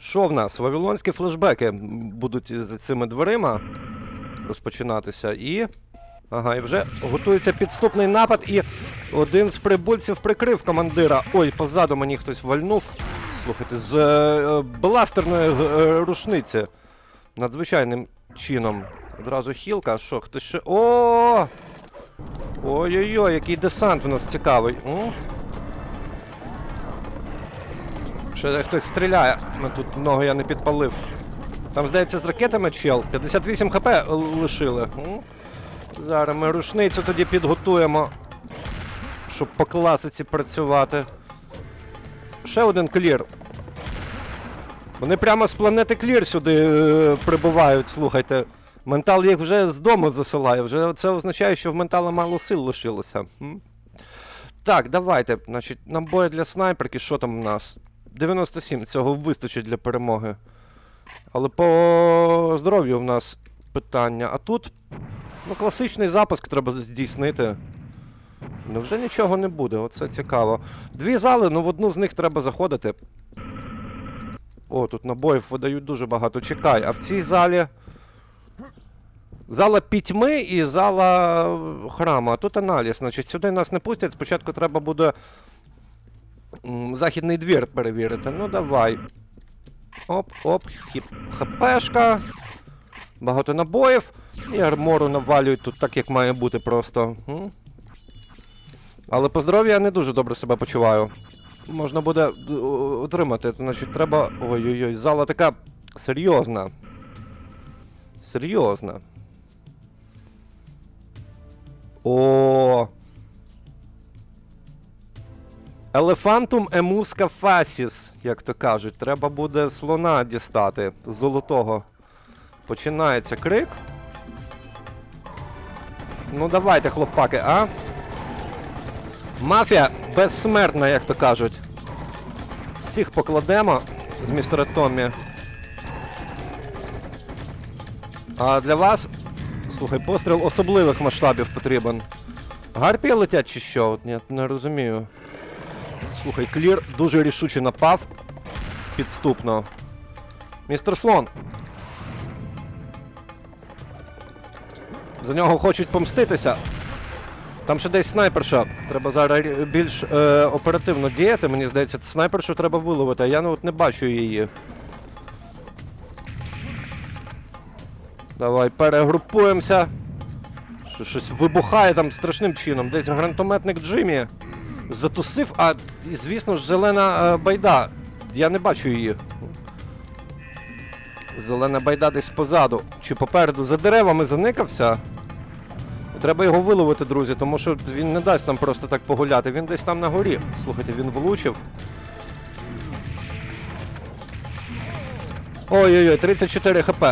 Що в нас? Вавилонські флешбеки будуть за цими дверима розпочинатися. І. Ага, і вже готується підступний напад, і один з прибульців прикрив командира. Ой, позаду мені хтось вальнув. Слухайте, з е, бластерної е, рушниці. Надзвичайним чином. Одразу хілка, що, хтось ще. О! Ой-ой-ой, який десант у нас цікавий. М? Ще хтось стріляє. Ну, Тут много я не підпалив. Там, здається, з ракетами чел. 58 хп лишили. Зараз ми рушницю тоді підготуємо, щоб по класиці працювати. Ще один клір. Вони прямо з планети Клір сюди е, прибувають, слухайте. Ментал їх вже з дому засилає. Вже це означає, що в ментала мало сил лишилося. Так, давайте. Значить, набої для снайперки, що там у нас? 97, цього вистачить для перемоги. Але по здоров'ю в нас питання. А тут ну, класичний запуск треба здійснити. Ну вже нічого не буде, оце цікаво. Дві зали, ну в одну з них треба заходити. О, тут набоїв видають дуже багато. Чекай, а в цій залі. Зала пітьми і зала храму. А тут аналіз. Значить, сюди нас не пустять. Спочатку треба буде західний двір перевірити. Ну давай. Оп, оп, хіп, хпшка. Багато набоїв. І армору навалюють тут так, як має бути просто. Але по здоров'ю я не дуже добре себе почуваю. Можна буде о- отримати. Значить, треба. Ой-ой-ой, зала така серйозна. Серйозна. О. Елефантум емуска фасіс, як то кажуть. Треба буде слона дістати золотого. Починається крик. Ну давайте, хлопаки, а? Мафія безсмертна, як то кажуть. Всіх покладемо з містера Томмі. А для вас, слухай, постріл особливих масштабів потрібен. Гарпії летять чи що? От Я не розумію. Слухай, клір дуже рішуче напав. Підступно. Містер Слон. За нього хочуть помститися. Там ще десь снайперша. Треба зараз більш е, оперативно діяти. Мені здається, снайпершу треба виловити, а я ну, от не бачу її. Давай перегрупуємося. Що щось вибухає там страшним чином. Десь гранатометник Джиммі затусив, а звісно ж, зелена е, байда. Я не бачу її. Зелена байда десь позаду. Чи попереду за деревами заникався. Треба його виловити, друзі, тому що він не дасть нам просто так погуляти. Він десь там на горі. Слухайте, він влучив. Ой-ой-ой, 34 хп.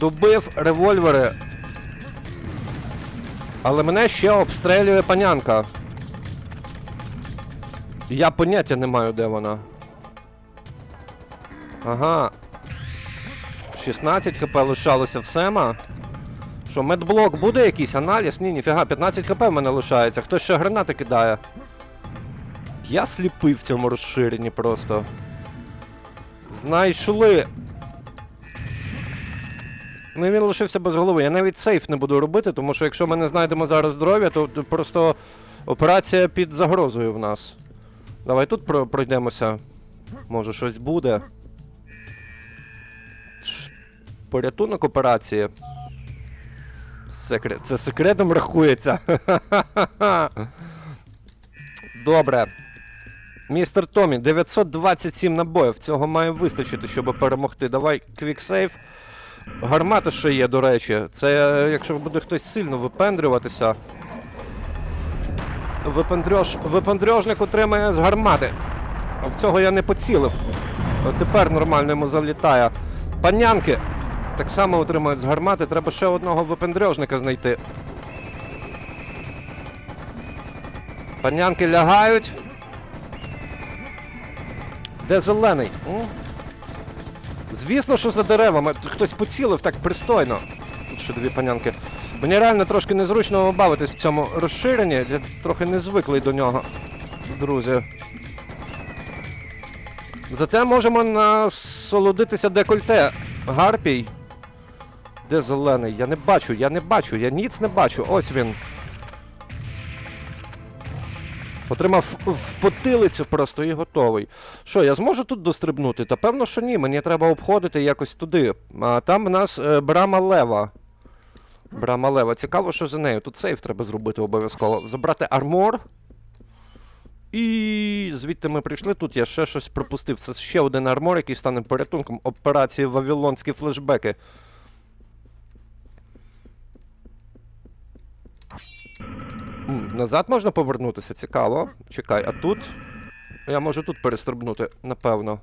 Добив револьвери. Але мене ще обстрелює панянка. Я поняття не маю, де вона. Ага. 16 хп лишалося в Сема. Що, медблок буде якийсь аналіз? Ні, ніфіга, 15 хп в мене лишається. Хтось ще гранати кидає. Я сліпий в цьому розширенні просто. Знайшли. Ну він лишився без голови. Я навіть сейф не буду робити, тому що якщо ми не знайдемо зараз здоров'я, то то просто операція під загрозою в нас. Давай тут про- пройдемося. Може щось буде. Порятунок операції. Секрет. Це секретом рахується. Добре. Містер Томі, 927 набоїв. Цього має вистачити, щоб перемогти. Давай квіксейв. Гармата ще є, до речі. Це якщо буде хтось сильно випендрюватися. Випендрьож... Випендрьожник отримає з гармати. В цього я не поцілив. Тепер нормально йому залітає. Панянки так само отримають з гармати. Треба ще одного випендрьожника знайти. Панянки лягають. Де зелений? Звісно, що за деревами. Хтось поцілив так пристойно. Тут ще дві панянки. Мені реально трошки незручно бавитись в цьому розширенні. Я трохи не звиклий до нього, друзі. Зате можемо насолодитися декольте. Гарпій. Де зелений? Я не бачу, я не бачу, я ніц не бачу. Ось він. Отримав в потилицю просто і готовий. Що, я зможу тут дострибнути? Та певно, що ні. Мені треба обходити якось туди. А там в нас е, брама лева. Брама лева. Цікаво, що за нею. Тут сейф треба зробити обов'язково. Забрати армор. І звідти ми прийшли. Тут я ще щось пропустив. Це ще один армор, який стане порятунком операції Вавилонські флешбеки. Назад можна повернутися, цікаво. Чекай, а тут. Я можу тут перестрибнути, напевно.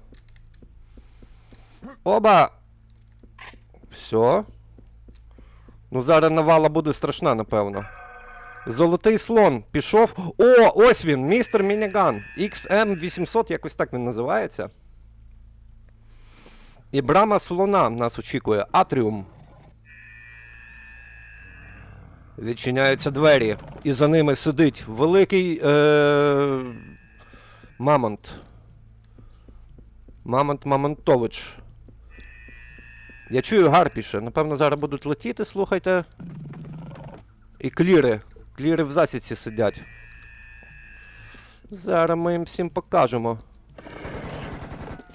Оба! Все. Ну, зараз навала буде страшна, напевно. Золотий слон пішов. О, ось він, містер Мініган. XM800, якось так він називається. І брама слона нас очікує. Атріум. Відчиняються двері, і за ними сидить великий е- Мамонт. Мамонт Мамонтович. Я чую гарпіше. Напевно, зараз будуть летіти, слухайте. І кліри. Кліри в засідці сидять. Зараз ми їм всім покажемо.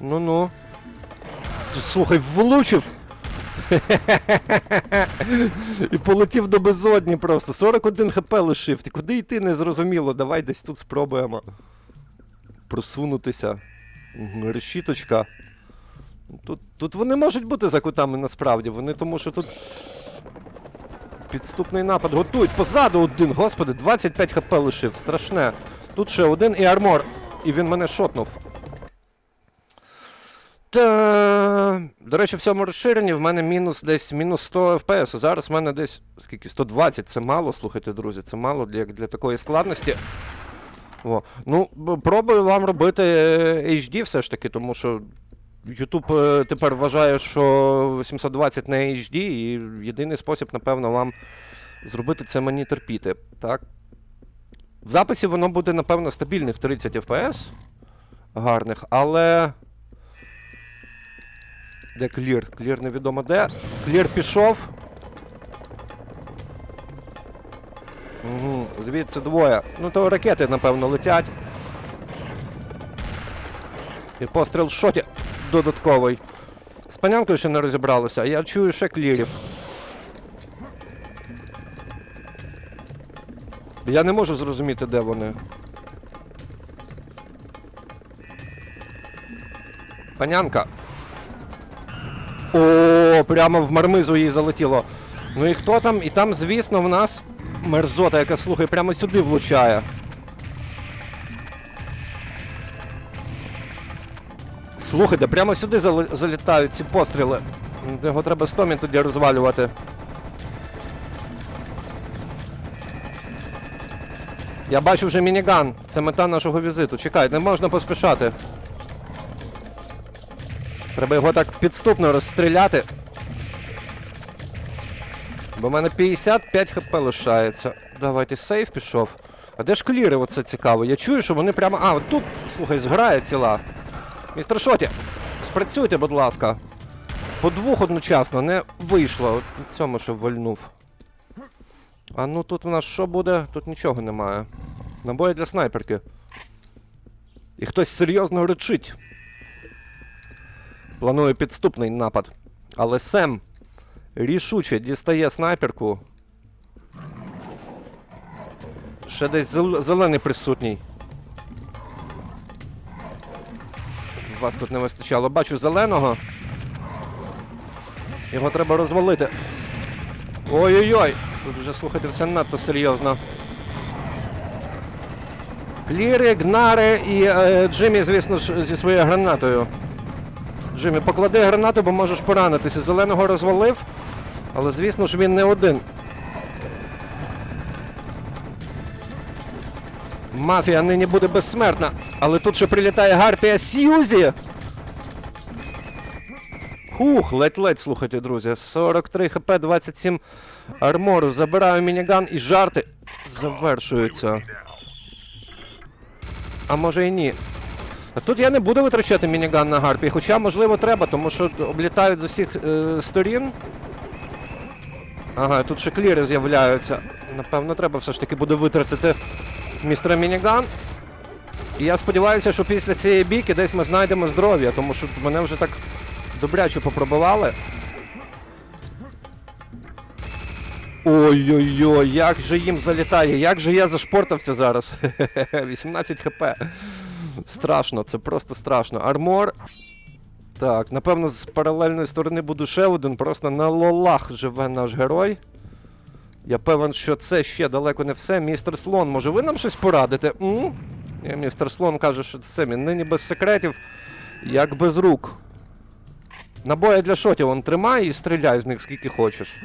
Ну-ну. Слухай, влучив! І полетів до безодні просто. 41 хп лишив. Ти куди йти не зрозуміло. Давай десь тут спробуємо. Просунутися. Решіточка. Тут, тут вони можуть бути за кутами насправді. Вони тому що тут. Підступний напад готують. Позаду один, господи, 25 хп лишив. Страшне. Тут ще один і армор. І він мене шотнув. Та... До речі, в цьому розширенні в мене мінус десь мінус 100 FPS. Зараз в мене десь скільки? 120. Це мало, слухайте, друзі, це мало для, для такої складності. О. Ну, пробую вам робити е, HD все ж таки, тому що YouTube е, тепер вважає, що 720 не HD, і єдиний спосіб, напевно, вам зробити це мені терпіти. Так? В записі воно буде, напевно, стабільних 30 FPS. Гарних, але. Де клір? Клір невідомо де. Клір пішов. Угу, звідси двоє. Ну то ракети, напевно, летять. І постріл в шоті додатковий. З панянкою ще не розібралося, я чую ще клірів. Я не можу зрозуміти, де вони. Панянка. О, прямо в мармизу їй залетіло. Ну і хто там? І там, звісно, в нас мерзота, яка слухай, прямо сюди влучає. Слухайте, прямо сюди залітають ці постріли. Його треба стомі тоді розвалювати. Я бачу вже мініган. Це мета нашого візиту. Чекай, не можна поспішати. Треба його так підступно розстріляти. Бо в мене 55 хп лишається. Давайте сейф пішов. А де ж кліри оце цікаво? Я чую, що вони прямо. А, от тут, слухай, зграє ціла. Містер Шоті, спрацюйте, будь ласка. По двох одночасно не вийшло. От цьому ще вальнув. А ну тут у нас що буде? Тут нічого немає. Набої для снайперки. І хтось серйозно речить. Планує підступний напад. Але Сем рішуче дістає снайперку. Ще десь зел- зелений присутній. Вас тут не вистачало. Бачу зеленого. Його треба розвалити. Ой-ой-ой! Тут вже слухайте все надто серйозно. Кліри, Гнари і е, Джиммі, звісно ж, зі своєю гранатою. Джиммі, поклади гранату, бо можеш поранитися. Зеленого розвалив, але звісно ж він не один. Мафія нині буде безсмертна, але тут ще прилітає Гарпія Сьюзі. Хух, ледь-ледь, слухайте, друзі. 43 хп, 27 армору. Забираю мініган і жарти завершуються. А може і ні. Тут я не буду витрачати мініган на гарпі, хоча можливо треба, тому що облітають з усіх е, сторін. Ага, тут ще кліри з'являються. Напевно, треба все ж таки буде витратити містера мініган. І я сподіваюся, що після цієї бійки десь ми знайдемо здоров'я, тому що мене вже так добряче попробували. Ой-ой-ой, як же їм залітає, як же я зашпортався зараз. 18 хп. Страшно, це просто страшно. Армор. Так, напевно, з паралельної сторони буде ще один, просто на лолах живе наш герой. Я певен, що це ще далеко не все. Містер Слон, може ви нам щось порадите? М? Ні, містер Слон каже, що це мій нині без секретів, як без рук. Набої для шотів он тримай і стріляй з них скільки хочеш.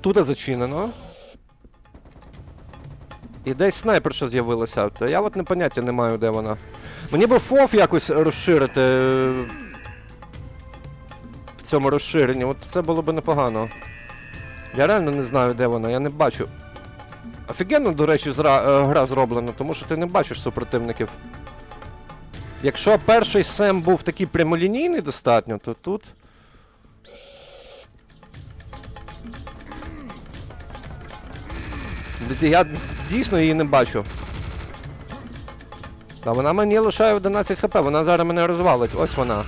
Тут зачинено. І десь снайперша з'явилася. Та я от не поняття не маю, де вона. Мені би фоф якось розширити. е, В цьому розширенні. От це було б непогано. Я реально не знаю, де вона, я не бачу. Офігенно, до речі, зра... е, гра зроблена, тому що ти не бачиш супротивників. Якщо перший Сем був такий прямолінійний достатньо, то тут. Я дійсно її не бачу. Та вона мені лишає 11 хп, вона зараз мене розвалить. Ось вона.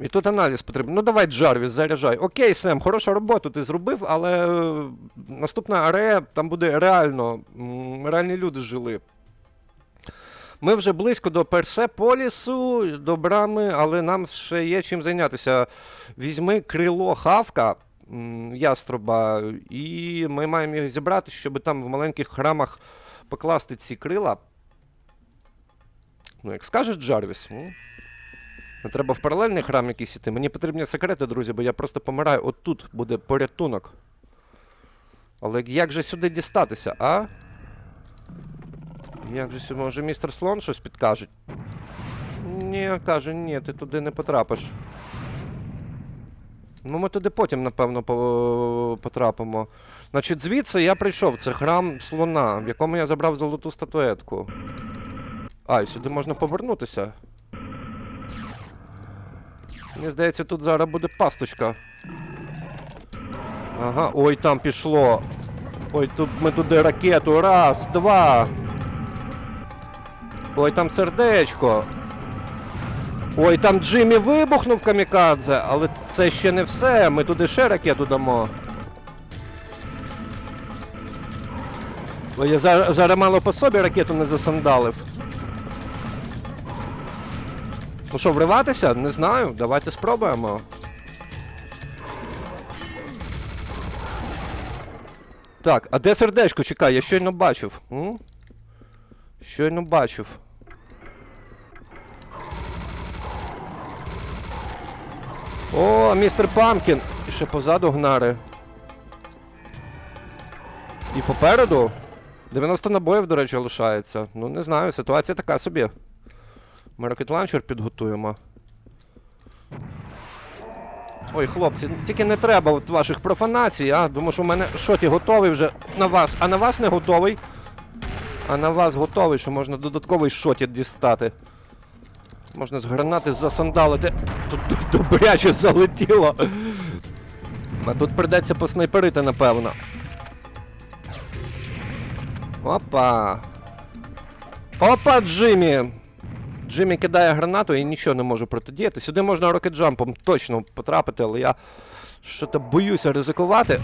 І тут аналіз потрібен. Ну давай, Джарвіс, заряджай. Окей, Сем, хорошу роботу ти зробив, але е, наступна арея, там буде реально. Реальні люди жили. Ми вже близько до Персеполісу, до брами, але нам ще є чим зайнятися. Візьми крило хавка яструба, і ми маємо їх зібрати, щоб там в маленьких храмах покласти ці крила. Ну, як скажеш Джарвіс. Ну, не треба в паралельний храм якийсь іти. Мені потрібні секрети, друзі, бо я просто помираю. От тут буде порятунок. Але як же сюди дістатися, а? Як же сюди, може містер Слон щось підкаже? Ні, каже, ні, ти туди не потрапиш. Ну, ми туди потім, напевно, по- потрапимо. Значить, звідси я прийшов. Це храм слона, в якому я забрав золоту статуетку. А, сюди можна повернутися. Мені здається, тут зараз буде пасточка. Ага, ой, там пішло. Ой, тут ми туди ракету. Раз, два. Ой, там сердечко. Ой, там Джиммі вибухнув камікадзе, але це ще не все. Ми туди ще ракету дамо. Ой, я зараз, мало по собі ракету не засандалив. Ну що, вриватися? Не знаю. Давайте спробуємо. Так, а де сердечко? Чекай, я щойно бачив. М? Щойно бачив. О, містер Памкін! І ще позаду гнари. І попереду. 90 набоїв, до речі, лишається. Ну, не знаю, ситуація така собі. Ми ракет ланчер підготуємо. Ой, хлопці, тільки не треба от ваших профанацій, а? Тому що в мене шоті готовий вже на вас, а на вас не готовий. А на вас готовий, що можна додатковий шотіт дістати. Можна з гранати засандалити. Тут добряче залетіло. А тут придеться поснайперити, напевно. Опа. Опа, Джиммі! Джиммі кидає гранату і нічого не можу протидіяти. Сюди можна рокетджампом точно потрапити, але я що-то боюся ризикувати.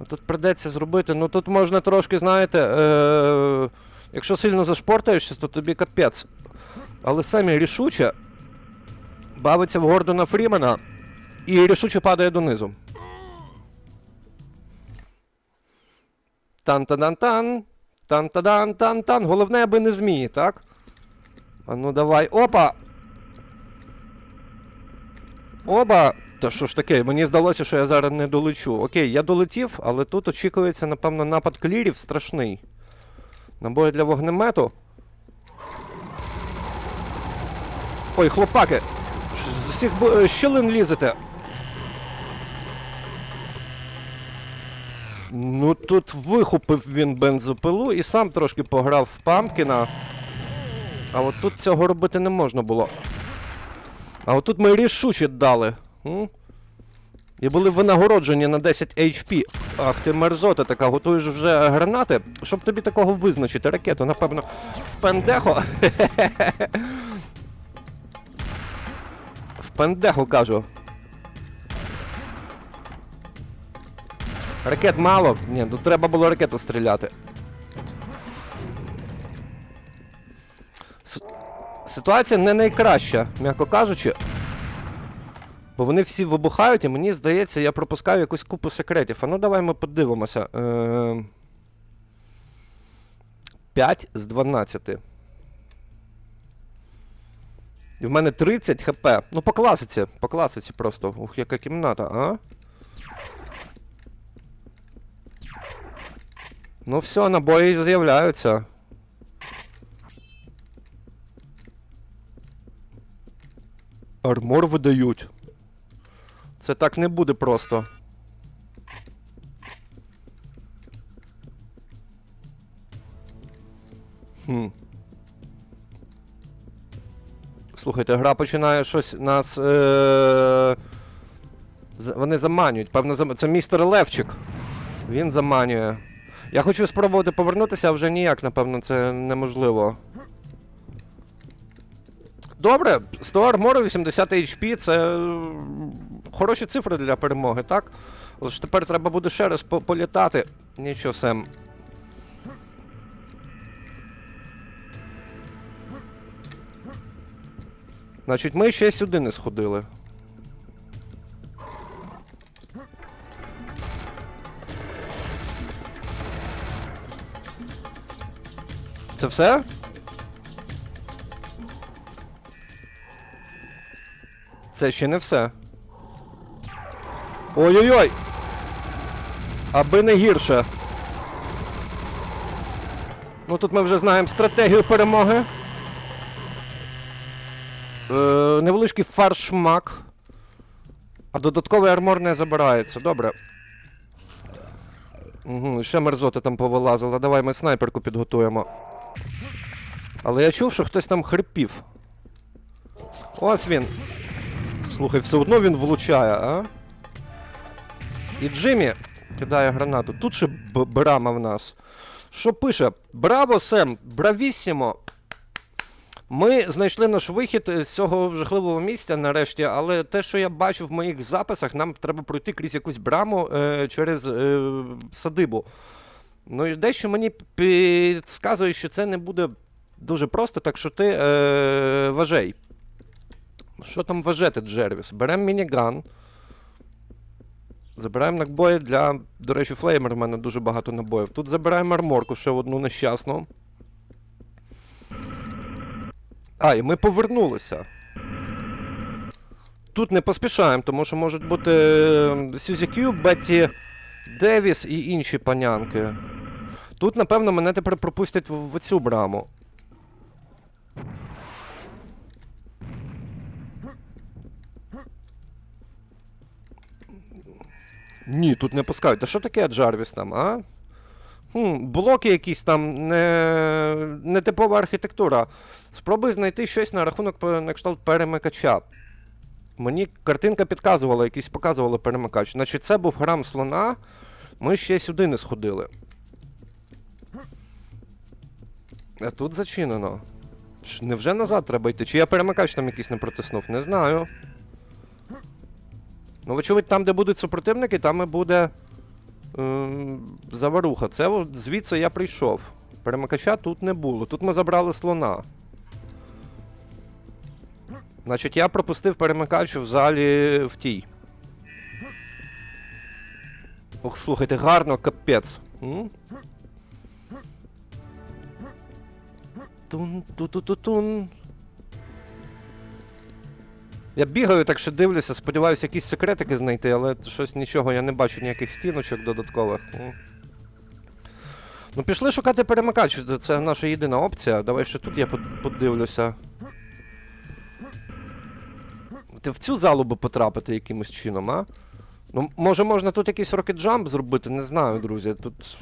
А Тут придеться зробити. Ну тут можна трошки, знаєте, е- якщо сильно зашпортаєшся, то тобі капець. Але самі рішуче бавиться в Гордона Фрімена і рішуче падає донизу. Тан-та-дан-тан. Тан-та-дан-тан-тан. Головне, аби не змії, так? А ну давай. Опа! Оба! Та що ж таке, мені здалося, що я зараз не долечу. Окей, я долетів, але тут очікується, напевно, напад клірів страшний. Набої для вогнемету. Ой, хлопаки! З усіх бо- щілин лізете. Ну тут вихопив він бензопилу і сам трошки пограв в Памкіна. А от тут цього робити не можна було. А от тут ми рішуче дали. М? І були винагороджені на 10 HP. Ах ти мерзота така, готуєш вже гранати. Щоб тобі такого визначити, ракету, напевно, в пендехо. В пендеху кажу. Ракет мало? Ні, тут треба було ракету стріляти. С- Ситуація не найкраща, м'яко кажучи. Бо вони всі вибухають, і мені здається, я пропускаю якусь купу секретів. А ну давай ми подивимося. Е... 5 з 12. І в мене 30 хп. Ну, по класиці, по класиці просто. Ух, яка кімната, а? Ну все, набої з'являються. Армор видають. Це так не буде просто. Хм. Слухайте, гра починає щось нас. Е- вони заманюють. Певно, зам... це містер Левчик. Він заманює. Я хочу спробувати повернутися, а вже ніяк, напевно, це неможливо. Добре, 100 армору, 80 HP це хороші цифри для перемоги, так? Але тепер треба буде ще раз по- політати. Нічого Сем. Значить, ми ще сюди не сходили. Це все? Це ще не все. Ой-ой-ой! Аби не гірше. Ну тут ми вже знаємо стратегію перемоги. Е, невеличкий фаршмак. А додатковий армор не забирається. Добре. Угу, ще мерзота там повилазила. Давай ми снайперку підготуємо. Але я чув, що хтось там хрипів. Ось він. Слухай, все одно він влучає, а? І Джиммі кидає гранату. Тут ще брама в нас. Що пише? Браво, Сем! Бравісімо! Ми знайшли наш вихід з цього жахливого місця нарешті, але те, що я бачу в моїх записах, нам треба пройти крізь якусь браму е, через е, садибу. Ну і дещо мені підказує, що це не буде дуже просто, так що ти е, важей. Що там важити, Джервіс? Беремо мініган. Забираємо набої для. До речі, флеймер в мене дуже багато набоїв. Тут забираємо арморку, ще одну нещасну. А, і ми повернулися. Тут не поспішаємо, тому що можуть бути е, Сюзі Кью, Бетті Девіс і інші панянки. Тут, напевно, мене тепер пропустять в, в цю браму. Ні, тут не пускають. Та що таке Джарвіс там, а? Хм, блоки якісь там, не, не типова архітектура. Спробуй знайти щось на рахунок на кшталт перемикача. Мені картинка підказувала, якийсь показувала перемикач. Значить, це був храм слона. Ми ще сюди не сходили. А тут зачинено. Невже назад треба йти? Чи я перемикач там якийсь не протиснув? Не знаю. Ну, вочевидь, там, де будуть супротивники, там і буде ем, заваруха. Це звідси я прийшов. Перемикача тут не було. Тут ми забрали слона. Значить, я пропустив перемикач в залі в тій. Ох, слухайте, гарно, капець. М? Тун ту ту ту тун Я бігаю, так що дивлюся, сподіваюся, якісь секретики знайти, але щось нічого, я не бачу ніяких стіночок додаткових. Ну, пішли шукати перемикач, це- наша єдина опція. Давай ще тут я подивлюся. Ти в цю залу би потрапити якимось чином, а? Ну, може можна тут якийсь рокет-джамп зробити, не знаю, друзі. Тут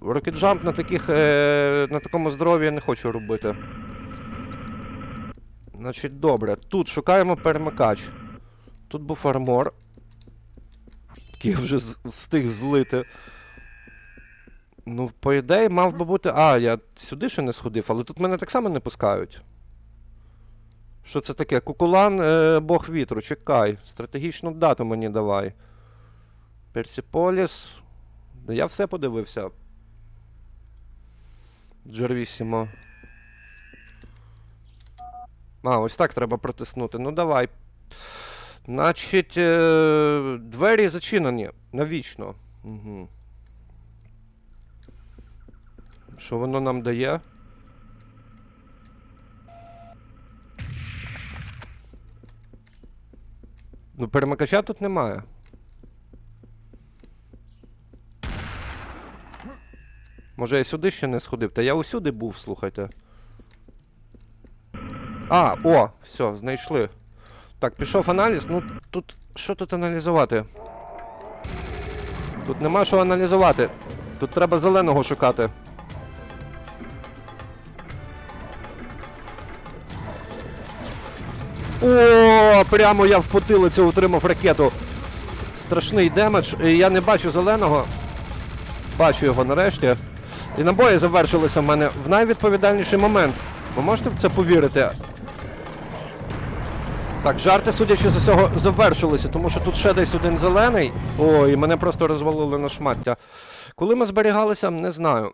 рокет-джамп на таких. Е... на такому здоров'ї я не хочу робити. Значить, добре. Тут шукаємо перемикач. Тут був армор. Я вже встиг злити. Ну, по ідеї, мав би бути. А, я сюди ще не сходив, але тут мене так само не пускають. Що це таке? Кукулан, е, Бог вітру, чекай. Стратегічну дату мені давай. Персіполіс. Я все подивився. Джервісімо. А, ось так треба протиснути. Ну давай. Значить, е, двері зачинені навічно. Угу. Що воно нам дає? Ну, перемикача тут немає. Може я сюди ще не сходив? Та я усюди був, слухайте. А, о, все, знайшли. Так, пішов аналіз. Ну, тут. Що тут аналізувати? Тут нема що аналізувати. Тут треба зеленого шукати. О, прямо я в потилицю отримав ракету. Страшний демедж. Я не бачу зеленого. Бачу його нарешті. І набої завершилися в мене в найвідповідальніший момент. Ви можете в це повірити? Так, жарти, судячи з усього, завершилися, тому що тут ще десь один зелений. Ой, мене просто розвалили на шмаття. Коли ми зберігалися, не знаю.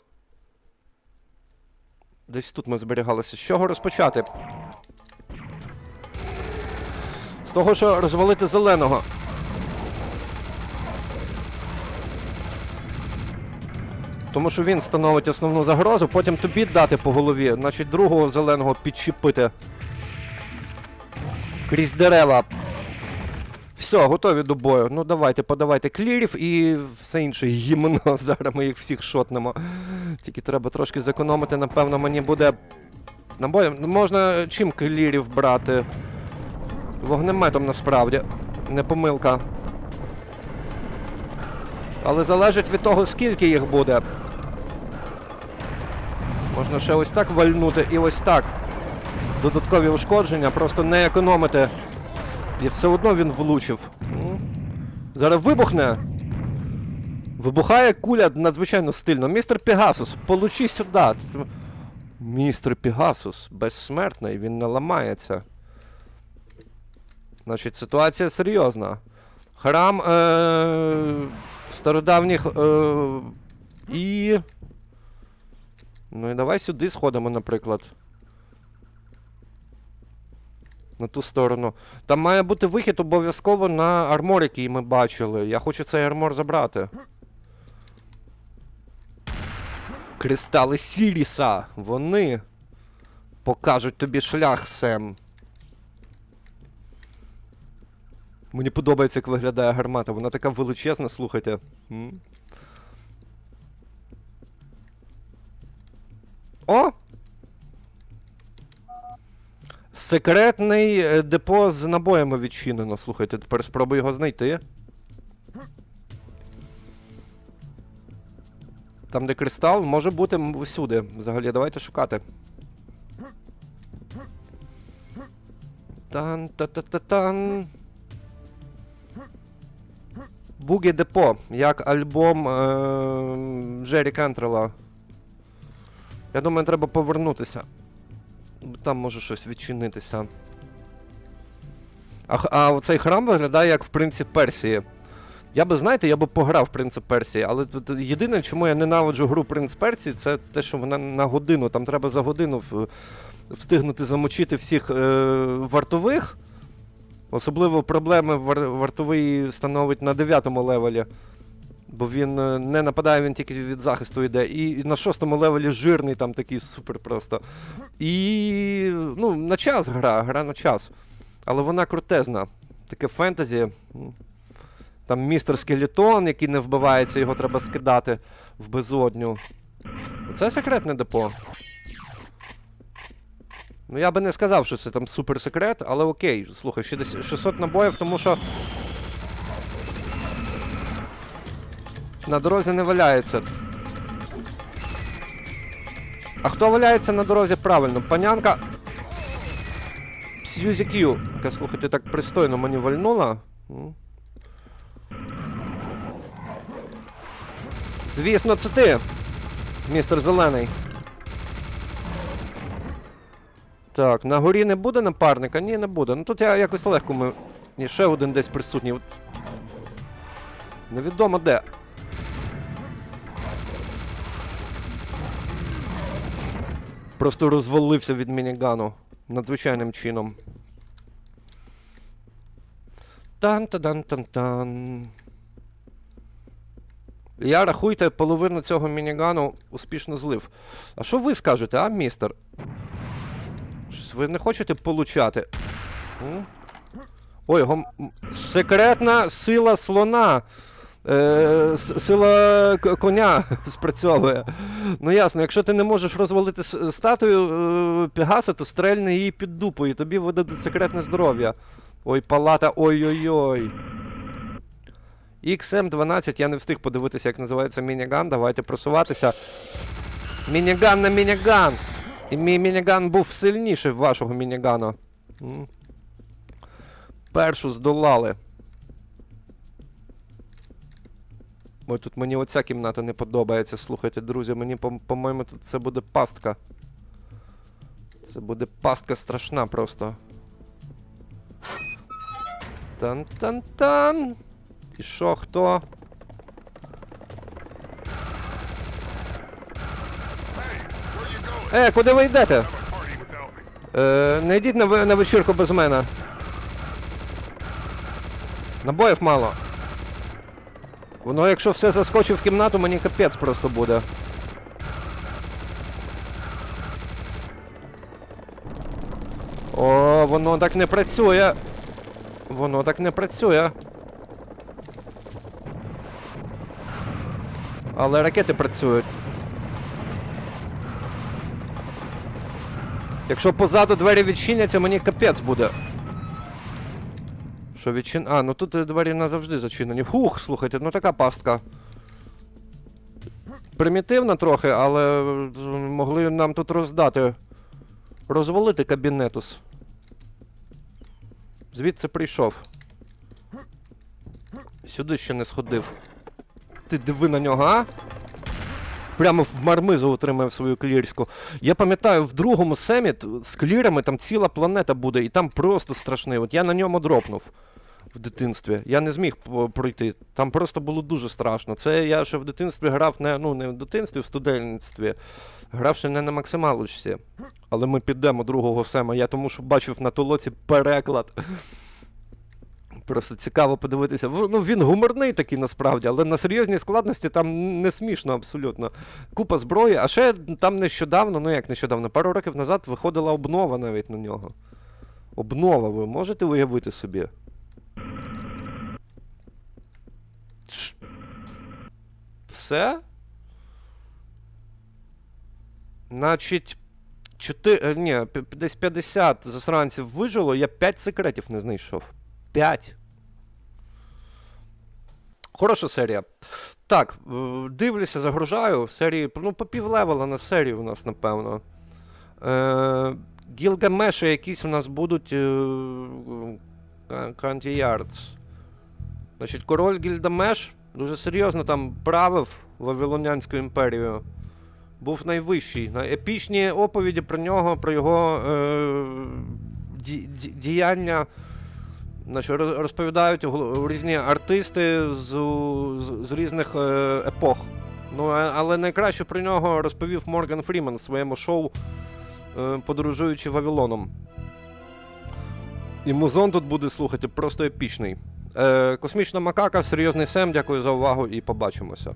Десь тут ми зберігалися. З чого розпочати? З того, що розвалити зеленого. Тому що він становить основну загрозу, потім тобі дати по голові, значить другого зеленого підчепити. Крізь дерева. Все, готові до бою. Ну давайте, подавайте клірів і все інше гімно. Зараз ми їх всіх шотнемо. Тільки треба трошки зекономити, напевно, мені буде. Набоєм. Ну, Можна чим клірів брати? Вогнеметом насправді. Не помилка. Але залежить від того, скільки їх буде. Можна ще ось так вальнути і ось так. Додаткові ушкодження, просто не економити. І все одно він влучив. Ну, Зараз вибухне. Вибухає куля надзвичайно стильно. Містер Пегасус, получи сюди. Містер Пегасус, безсмертний, він не ламається. Значить, ситуація серйозна. Храм е- стародавніх е- і. Ну і давай сюди сходимо, наприклад. На ту сторону. Там має бути вихід обов'язково на армор, який ми бачили. Я хочу цей армор забрати. Кристали Сіріса. Вони покажуть тобі шлях, Сем. Мені подобається, як виглядає гармата. Вона така величезна, слухайте. О! Секретний е, депо з набоями відчинено. Слухайте, тепер спробуй його знайти. Там, де кристал, може бути всюди. Взагалі, давайте шукати. Тан та та та тан Бугі Депо, як альбом е- Джері Кентрела. Я думаю, треба повернутися. Там може щось відчинитися. А, а оцей храм виглядає як в принцип Персії. Я би, знаєте, я би пограв принцип Персії, але єдине, чому я ненавиджу гру Принц Персії, це те, що вона на годину, там треба за годину встигнути замочити всіх е, вартових. Особливо проблеми вар- вартовий становить на 9 левелі. Бо він е, не нападає, він тільки від захисту йде. І на шостому левелі жирний там такий супер просто. І ну, на час гра, гра на час. Але вона крутезна. Таке фентезі. Там містер Скелетон, який не вбивається, його треба скидати в безодню. Це секретне депо. Ну я би не сказав, що це там супер секрет, але окей, слухай, ще десь 600 набоїв, тому що На дорозі не валяється. А хто валяється на дорозі правильно? Панянка. Сьюзі Кью, яка, слухайте, так пристойно мені вальнула. Звісно, це ти, містер Зелений. Так, на горі не буде напарника? Ні, не буде. Ну тут я якось легко ми. Ні, ще один десь присутній. Невідомо де. Просто розвалився від мінігану. Надзвичайним чином. Тан-та-дан-тан-тан. Я рахуйте, половину цього мінігану успішно злив. А що ви скажете, а, містер? Щось ви не хочете получати? Ой, гом... секретна сила слона. Е, сила коня спрацьовує. Ну ясно, якщо ти не можеш розвалити статую е, Пегаса, то стрельни її під дупу, і тобі видадуть секретне здоров'я. Ой, палата, ой-ой-ой. XM12, я не встиг подивитися, як називається мініган. Давайте просуватися. Мініган на мініган! І мій мініган був сильніший вашого мінігану. Першу здолали. Ой, тут мені оця кімната не подобається. Слухайте, друзі, мені, по- по-моєму, тут це буде пастка. Це буде пастка страшна просто. Тан-тан-тан. І що, хто? Е, куди ви йдете? Е, не йдіть на, на вечірку без мене. Набоїв мало. Воно, якщо все заскочив в кімнату, мені капець просто буде. О, воно так не працює. Воно так не працює. Але ракети працюють. Якщо позаду двері відчиняться, мені капець буде. Що відчин... А, ну тут е, двері назавжди зачинені. Фух, слухайте, ну така пастка. Примітивна трохи, але е, могли нам тут роздати. Розвалити кабінетус. Звідси прийшов. Сюди ще не сходив. Ти диви на нього, а? Прямо в мармизу отримав свою клірську. Я пам'ятаю, в другому семіт з клірами там ціла планета буде, і там просто страшний. От я на ньому дропнув в дитинстві. Я не зміг пройти. Там просто було дуже страшно. Це я ще в дитинстві грав не, ну, не в дитинстві, в студентстві. Грав ще не на максималочці. Але ми підемо другого сема. Я тому що бачив на толоці переклад. Просто цікаво подивитися. Ну, він гуморний такий насправді, але на серйозній складності там не смішно абсолютно. Купа зброї, а ще там нещодавно, ну як нещодавно, пару років назад виходила обнова навіть на нього. Обнова, ви можете уявити собі? Все? Значить, 4, ні, десь 50 засранців вижило, я 5 секретів не знайшов. 5. Хороша серія. Так, е, дивлюся, загружаю. Серії, ну, по півлевела на серії у нас, напевно. Е, Гілгамеші якісь у нас будуть. Канті Ярдс. Значить, король Гільдамеш дуже серйозно там правив Вавилонянську імперію. Був найвищий. На епічні оповіді про нього, про його е, ді- ді- діяння. Значить, розповідають різні артисти з, з, з різних е, епох. Ну, але найкраще про нього розповів Морган Фріман в своєму шоу е, Подорожуючи Вавилоном. І музон тут буде слухати просто епічний. Е, космічна макака, серйозний Сем, дякую за увагу і побачимося.